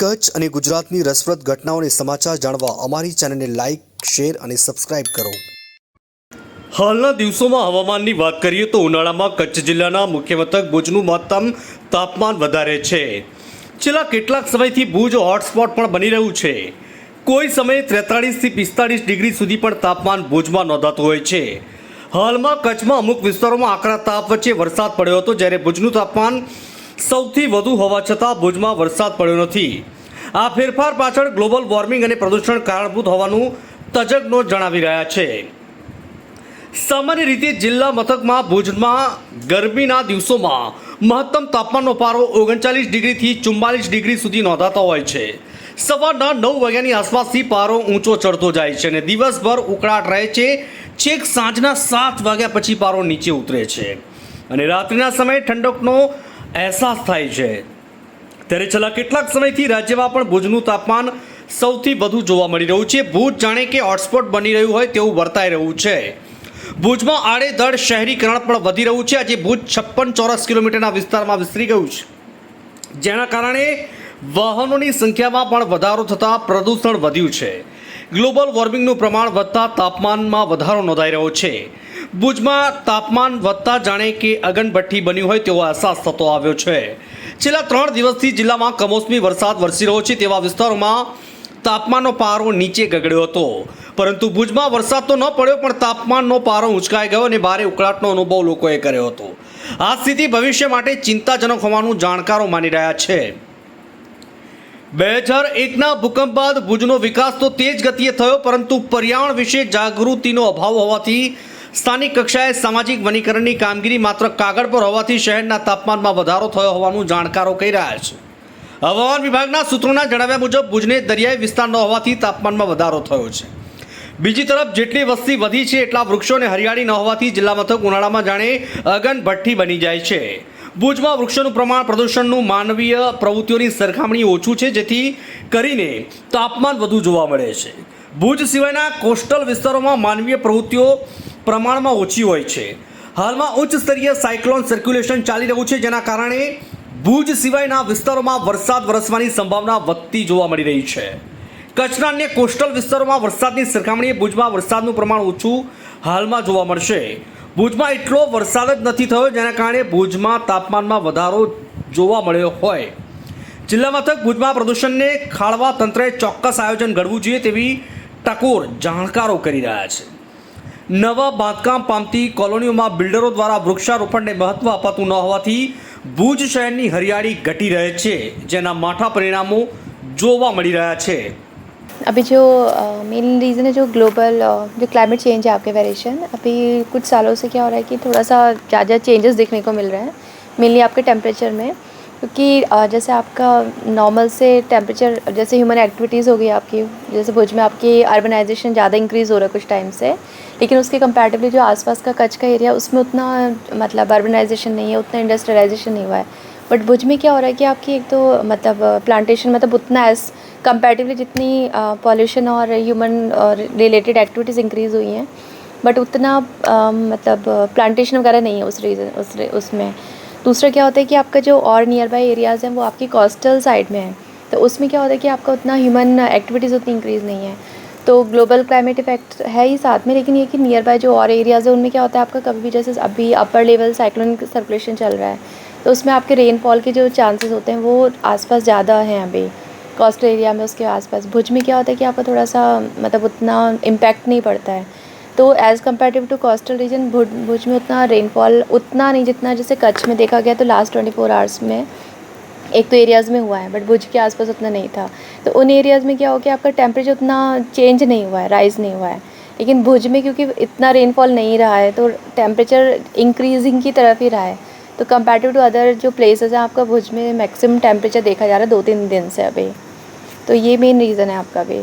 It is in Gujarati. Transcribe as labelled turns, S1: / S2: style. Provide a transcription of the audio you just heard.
S1: કચ્છ અને ગુજરાતની રસપ્રદ ઘટનાઓને સમાચાર જાણવા અમારી ચેનલને લાઇક શેર અને સબસ્ક્રાઇબ કરો.
S2: હાલના દિવસોમાં હવામાનની વાત કરીએ તો ઉનાળામાં કચ્છ જિલ્લાના મુખ્ય મથક ભુજનું મહત્તમ તાપમાન વધારે છે. છેલ્લા કેટલાક સમયથી ભુજ હોટસ્પોટ પણ બની રહ્યું છે. કોઈ સમયે ત્રેતાળીસથી પિસ્તાળીસ ડિગ્રી સુધી પણ તાપમાન ભુજમાં નોંધાતું હોય છે. હાલમાં કચ્છમાં અમુક વિસ્તારોમાં આકરા તાપ વચ્ચે વરસાદ પડ્યો હતો, જ્યારે ભુજનું તાપમાન સૌથી વધુ હોવા છતાં ભુજમાં વરસાદ પડ્યો નથી. આ ફેરફાર પાછળ ગ્લોબલ વોર્મિંગ અને પ્રદૂષણ કારણભૂત હોવાનું તજજ્ઞો જણાવી રહ્યા છે. સામાન્ય રીતે જિલ્લા મથકમાં ભુજમાં ગરમીના દિવસોમાં મહત્તમ તાપમાનનો પારો ઓગણચાલીસ ડિગ્રીથી ચુમ્માલીસ ડિગ્રી સુધી નોંધાતો હોય છે. સવારના નવ વાગ્યાની આસપાસથી પારો ઊંચો ચડતો જાય છે અને દિવસભર ઉકળાટ રહે છે. છેક સાંજના સાત વાગ્યા પછી પારો નીચે ઉતરે છે. અને રાત્રિના સમયે ઠંડકનો અહેસાસ થાય છે. ત્યારે છેલ્લા કેટલાક સમયથી રાજ્યમાં પણ ભુજનું તાપમાન સૌથી વધુ જોવા મળી રહ્યું છે. ભુજ જાણે કે હોટસ્પોટ બની રહ્યું હોય તેવું વર્તાઈ રહ્યું છે. ભુજમાં આડેધડ શહેરીકરણ પણ વધી રહ્યું છે. આજે ભુજ છપ્પન ચોરસ કિલોમીટરના વિસ્તારમાં વિસ્તરી ગયું છે. જેના કારણે વાહનોની સંખ્યામાં પણ વધારો થતાં પ્રદૂષણ વધ્યું છે. ગ્લોબલ વોર્મિંગનું પ્રમાણ વધતા તાપમાનમાં વધારો નોંધાઈ રહ્યો છે. ભુજમાં તાપમાન વધતા જાણે કે અગનભઠ્ઠી બન્યું હોય તેવો અહેસાસ થતો આવ્યો છે. છેલ્લા ત્રણ દિવસથી જિલ્લામાં કમોસમી વરસાદ વરસી રહ્યો છે તેવા વિસ્તારોમાં તાપમાનનો પારો નીચે ગગડ્યો હતો. પરંતુ ભુજમાં વરસાદ તો ન પડ્યો, પણ તાપમાનનો પારો ઉંચકાઈ ગયો અને ભારે ઉકળાટનો અનુભવ લોકોએ કર્યો હતો. આ સ્થિતિ ભવિષ્ય માટે ચિંતાજનક હોવાનું જાણકારો માની રહ્યા છે. બે હજાર એકના ભૂકંપ બાદ ભુજનો વિકાસ તો તેજ ગતિએ થયો, પરંતુ પર્યાવરણ વિશે જાગૃતિનો અભાવ હોવાથી સ્થાનિક કક્ષાએ સામાજિક વનીકરણની કામગીરી માત્ર કાગળ પર હોવાથી શહેરના તાપમાનમાં વધારો થયો હોવાનું જાણકારો કહી રહ્યા છે. હવામાન વિભાગના સૂત્રોના જણાવ્યા મુજબ, ભુજને દરિયાઈ વિસ્તાર ન હોવાથી તાપમાનમાં વધારો થયો છે. બીજી તરફ, જેટલી વસ્તી વધી છે એટલા વૃક્ષોને હરિયાળી ન હોવાથી જિલ્લા મથક ઉનાળામાં જાણે અગન ભઠ્ઠી બની જાય છે. ભુજમાં વૃક્ષોનું પ્રમાણ પ્રદૂષણનું માનવીય પ્રવૃત્તિઓની સરખામણી ઓછું છે, જેથી કરીને તાપમાન વધુ જોવા મળે છે. ભુજ સિવાયના કોસ્ટલ વિસ્તારોમાં માનવીય પ્રવૃત્તિઓ પ્રમાણમાં ઓછી હોય છે. હાલમાં ઉચ્ચ સ્તરીય સાયક્લોન સર્ક્યુલેશન ચાલી રહ્યું છે, જેના કારણે ભુજ સિવાયના વિસ્તારોમાં વરસાદ વરસવાની સંભાવના વધતી જોવા મળી રહી છે. કચ્છના અન્ય કોસ્ટલ વિસ્તારોમાં વરસાદની સરખામણીએ ભુજમાં વરસાદનું પ્રમાણ ઓછું હાલમાં જોવા મળશે. ભુજમાં એટલો વરસાદ જ નથી થયો, જેના કારણે ભુજમાં તાપમાનમાં વધારો જોવા મળ્યો હોય. જિલ્લા મથક ભુજમાં પ્રદૂષણને ખાળવા તંત્રએ ચોક્કસ આયોજન ઘડવું જોઈએ તેવી ટકોર જાણકારો કરી રહ્યા છે. નવા બાંધકામ પામતી કોલોનીઓમાં બિલ્ડરો દ્વારા વૃક્ષારોપણને મહત્વ અપાતું ન હોવાથી ભુજ શહેરની હરિયાળી ઘટી રહે છે જેના માઠા પરિણામો જોવા મળી રહ્યા છે
S3: अभी जो मेन रीज़न है जो ग्लोबल जो क्लाइमेट चेंज है आपके वेरिएशन अभी कुछ सालों से क्या हो रहा है कि थोड़ा सा ज़्यादा चेंजेस देखने को मिल रहे हैं मेनली आपके टेम्परेचर में क्योंकि जैसे आपका नॉर्मल से टेम्परेचर जैसे ह्यूमन एक्टिविटीज़ हो गई आपकी, जैसे भुज में आपकी अर्बनाइजेशन ज़्यादा इंक्रीज़ हो रहा है कुछ टाइम से, लेकिन उसके कंपैरेटिवली जो आसपास का कच्छ का एरिया उसमें उतना मतलब अर्बनाइजेशन नहीं है, उतना इंडस्ट्रियलाइजेशन नहीं हुआ है। बट भुज में क्या हो रहा है कि आपकी एक तो मतलब प्लांटेशन मतलब उतना एज कंपैरेटिवली जितनी पॉल्यूशन और ह्यूमन रिलेटेड एक्टिविटीज़ इंक्रीज़ हुई हैं बट उतना मतलब प्लांटेशन वगैरह नहीं है उस रीज़न उस, उसमें। दूसरा क्या होता है कि आपका जो और नियर बाई एरियाज़ हैं, वो आपकी कोस्टल साइड में है। तो उसमें क्या होता है कि आपका उतना ह्यूमन एक्टिविटीज़ उतनी इंक्रीज़ नहीं है। तो ग्लोबल क्लाइमेट इफ़ेक्ट है ही साथ में, लेकिन ये कि नियर बाय जो और एरियाज़ है, उनमें क्या होता है, आपका कभी भी जैसे अभी अपर लेवल साइक्लोन सर्कुलेशन चल रहा है तो उसमें आपके रेनफॉल के जो चांसेस होते हैं, वो आसपास ज़्यादा हैं अभी। कोस्टल एरिया में उसके आसपास। भुज में क्या होता है कि आपका थोड़ा सा मतलब उतना इम्पैक्ट नहीं पड़ता है। तो as comparative to coastal region Bhuj में उतना रेनफॉल उतना नहीं जितना जैसे कच्छ में देखा गया तो लास्ट ट्वेंटी फोर आवर्स में, एक तो एरियाज़ में हुआ है बट भुज के आसपास उतना नहीं था। तो उन एरियाज़ में क्या हो गया, आपका टेम्परेचर उतना चेंज नहीं हुआ है राइज़ नहीं हुआ है। लेकिन भुज में क्योंकि इतना रेनफॉल नहीं रहा है तो टेम्परेचर इंक्रीजिंग की तरफ़ ही रहा है। तो कंपेरेटिव टू अदर जो प्लेसेस हैं, आपका भुज में मैक्सिमम टेम्परेचर देखा जा रहा है दो तीन दिन से अभी। तो ये मेन रीज़न है आपका भी।